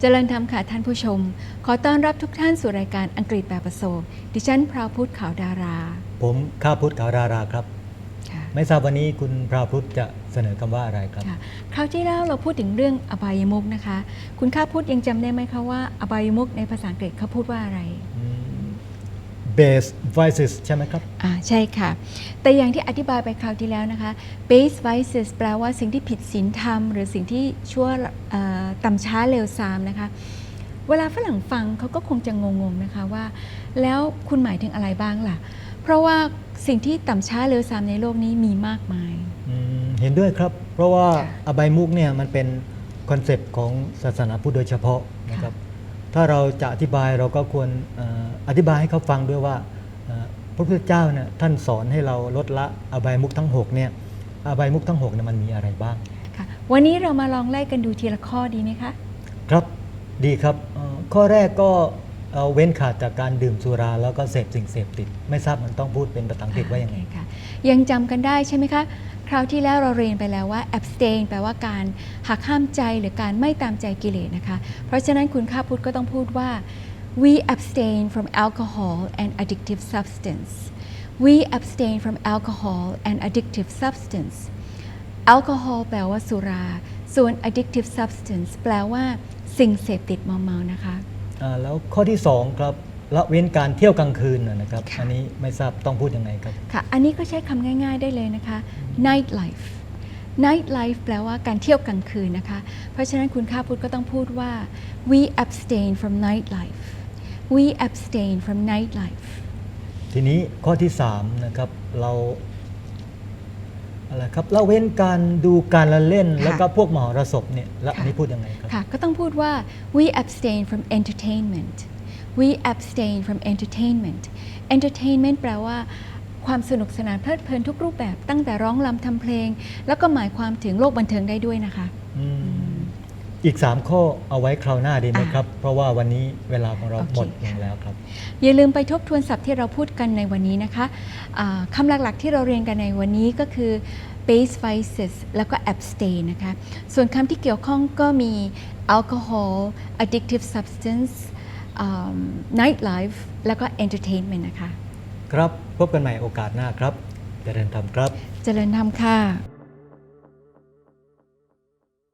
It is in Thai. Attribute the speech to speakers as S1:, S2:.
S1: เจริญธรรมค่ะท่านผู้ชม ขอต้อนรับทุกท่านสู่รายการอังกฤษแบบประสบดิฉันพราวพุทธขาวดารา
S2: ผมข้าพุทธขาวราราครับ
S1: ค่ะ
S2: ไม่ทราบวันนี้คุณพระพุทธจะเสนอคำว่าอะไรครับ
S1: ค่ะคราวที่แล้วเราพูดถึงเรื่องอบายมุกนะคะ คุณข้าพุทธยังจำได้ไหมคะว่าอบายมุกในภาษาอังกฤษเขาพูดว่าอะไร
S2: base vices ใช่ไหมครับ
S1: อ่าใช่ค่ะ แต่อย่างที่อธิบายไปคราวที่แล้วนะคะ base vices แปลว่าสิ่งที่ผิดศีลธรรม หรือสิ่งที่ชั่วเอ่อต่ำช้าเลวทรามนะคะ เวลาฝรั่งฟังเขาก็คงจะงงๆนะคะว่า แล้วคุณหมายถึงอะไรบ้างล่ะ เพราะว่าสิ่งที่ต่ำช้าเลวทรามในโลกนี้มีมากมาย
S2: อืมเห็นด้วยครับ เพราะว่า
S1: ค่ะ
S2: อบายมุกเนี่ยมันเป็นคอนเซปต์ของศาสนาพุทธโดยเฉพาะนะครับ ถ้าเราจะอธิบายเราก็ควรเอ่ออธิบายให้เขาฟังด้วยว่าเอ่อพระพุทธเจ้าเนี่ยท่านสอนให้เราลดละอบายมุกทั้ง6เนี่ยอบายมุกทั้ง6เนี่ยมันมีอะไรบ้าง
S1: ค่ะวันนี้เรามาลองไล่กันดูทีละข้อดีไหมคะ
S2: ครับดีครับเอ่อข้อแรกก็ เอ่อเว้นขาดจากการดื่มสุราแล้วก็เสพสิ่งเสพติด ไม่ทราบมันต้องพูดเป็นภาษาอังกฤษว่ายังไง
S1: ค่ะยังจำกันได้ใช่ไหมคะ คราวที่แล้วเราเรียนไปแล้วว่า abstain แปลว่าการหักห้ามใจหรือการไม่ตามใจกิเลสนะคะ เพราะฉะนั้นคุณข้าพุทธก็ต้องพูดว่า we abstain from alcohol and addictive substance we abstain from alcohol and addictive substance alcohol แปลว่าสุรา ส่วน addictive substance แปลว่าสิ่งเสพติดเมาๆนะคะ
S2: อ่าแล้วข้อที่2ครับละเว้นการเที่ยวกลางคืนนะนะครับ
S1: ค่ะ
S2: อันนี้ไม่ทราบต้องพูดยังไงครับ
S1: ค่ะ อันนี้ก็ใช้คำง่าย ๆได้เลยนะคะ night life night life แปลว่าการเที่ยวกลางคืนนะคะ เพราะฉะนั้นคุณข้าพุทธก็ต้องพูดว่า we abstain from night life we abstain from night life
S2: ทีนี้ข้อที่3นะครับเรา อะไรครับละเว้นการดูการละเล่น
S1: ค่ะ
S2: แล้วก็พวกมหรสพเนี่ยแล้ว
S1: ค่ะ
S2: อันนี้พูดยังไงครับ
S1: ค่ะก็ต้องพูดว่า we abstain from entertainment we abstain from entertainment entertainment แปลว่าความสนุกสนานเพลิดเพลินทุกรูปแบบตั้งแต่ร้องรำทำเพลง แล้วก็หมายความถึงโลกบันเทิงได้ด้วยนะคะ
S2: อืมอีก 3 ข้อเอาไว้คราวหน้าดีไหม
S1: อ่า
S2: ครับ เพราะว่าวันนี้เวลาของเรา
S1: โอเค
S2: หมดล
S1: ค่ะ
S2: งแล้วครับ
S1: อย่าลืมไปทบทวนศัพท์ที่เราพูดกันในวันนี้นะคะอ่าคำหลักๆที่เราเรียนกันในวันนี้ก็คือ base vices แล้วก็ abstain นะคะ ส่วนคำที่เกี่ยวข้องก็มี alcohol addictive substance um, night life แล้วก็ entertainment นะคะ
S2: ครับ พบกันใหม่โอกาสหน้าครับ เจริญธรรมครับ
S1: เจริญธรรมค่ะ